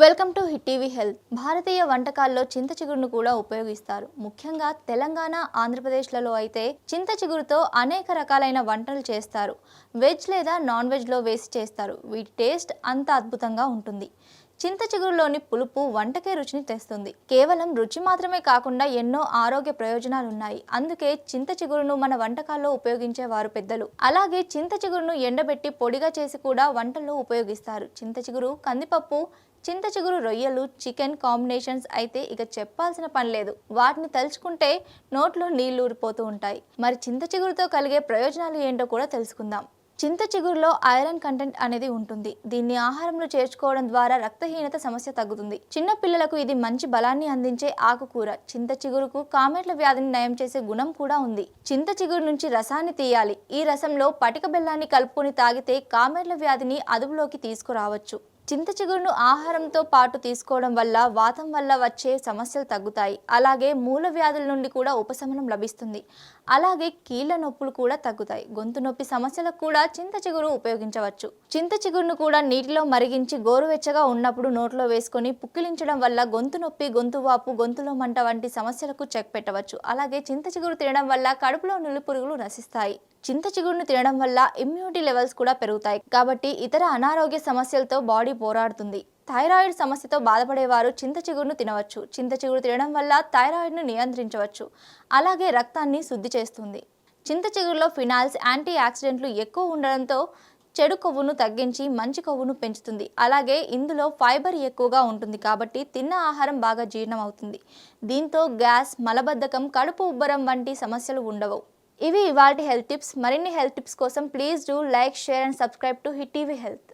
Welcome to Hit TV health. భారతీయ వంటకాల్లో చింత చిగురును కూడా ఉపయోగిస్తారు. ముఖ్యంగా తెలంగాణ ఆంధ్రప్రదేశ్లలో అయితే చింత చిగురుతో అనేక రకాలైన వంటలు చేస్తారు. వెజ్ లేదా నాన్ వెజ్లో వేసి చేస్తారు. వీటి టేస్ట్ అంత అద్భుతంగా ఉంటుంది. చింత చిగురులోని పులుపు వంటకే రుచిని తెస్తుంది. కేవలం రుచి మాత్రమే కాకుండా ఎన్నో ఆరోగ్య ప్రయోజనాలు ఉన్నాయి అందుకే చింత చిగురును మన వంటకాల్లో ఉపయోగించేవారు పెద్దలు. అలాగే చింత చిగురును ఎండబెట్టి పొడిగా చేసి కూడా వంటల్లో ఉపయోగిస్తారు. చింత చిగురు కందిపప్పు చింత చిగురు రొయ్యలు చికెన్ కాంబినేషన్స్ అయితే ఇక చెప్పాల్సిన పని లేదు. వాటిని తలుచుకుంటే నోట్లో నీళ్ళు ఊరిపోతూ ఉంటాయి. మరి చింత చిగురుతో కలిగే ప్రయోజనాలు ఏంటో కూడా తెలుసుకుందాం. చింత చిగురులో ఐరన్ కంటెంట్ అనేది ఉంటుంది. దీన్ని ఆహారంలో చేర్చుకోవడం ద్వారా రక్తహీనత సమస్య తగ్గుతుంది. చిన్న పిల్లలకు ఇది మంచి బలాన్ని అందించే ఆకుకూర. చింత చిగురుకు కామెట్ల వ్యాధిని నయం చేసే గుణం కూడా ఉంది. చింత చిగురు నుంచి రసాన్ని తీయాలి. ఈ రసంలో పటిక బెల్లాన్ని కలుపుకొని తాగితే కామెట్ల వ్యాధిని అదుపులోకి తీసుకురావచ్చు. చింత చిగురును ఆహారంతో పాటు తీసుకోవడం వల్ల వాతం వల్ల వచ్చే సమస్యలు తగ్గుతాయి. అలాగే మూల వ్యాధుల నుండి కూడా ఉపశమనం లభిస్తుంది. అలాగే కీళ్ళ నొప్పులు కూడా తగ్గుతాయి. గొంతు నొప్పి సమస్యలకు కూడా చింత చిగురు ఉపయోగించవచ్చు. చింత చిగురును కూడా నీటిలో మరిగించి గోరువెచ్చగా ఉన్నప్పుడు నోట్లో వేసుకొని పుక్కిలించడం వల్ల గొంతు నొప్పి గొంతు వాపు గొంతులో మంట వంటి సమస్యలకు చెక్ పెట్టవచ్చు. అలాగే చింత చిగురు తినడం వల్ల కడుపులో నులి పురుగులు నశిస్తాయి. చింత చిగురును తినడం వల్ల ఇమ్యూనిటీ లెవెల్స్ కూడా పెరుగుతాయి. కాబట్టి ఇతర అనారోగ్య సమస్యలతో బాడీ పోరాడుతుంది. థైరాయిడ్ సమస్యతో బాధపడేవారు చింత చిగురును తినవచ్చు. చింత చిగురు తినడం వల్ల థైరాయిడ్ను నియంత్రించవచ్చు. అలాగే రక్తాన్ని శుద్ధి చేస్తుంది. చింత చిగురులో ఫినాల్స్ యాంటీ ఆక్సిడెంట్లు ఎక్కువ ఉండడంతో చెడు కొవ్వును తగ్గించి మంచి కొవ్వును పెంచుతుంది. అలాగే ఇందులో ఫైబర్ ఎక్కువగా ఉంటుంది కాబట్టి తిన్న ఆహారం బాగా జీర్ణం అవుతుంది దీంతో గ్యాస్ మలబద్ధకం కడుపు ఉబ్బరం వంటి సమస్యలు ఉండవు. ఇవి ఇవాళ హెల్త్ టిప్స్. మరిన్ని హెల్త్ టిప్స్ కోసం please do like share and subscribe to Hit TV health.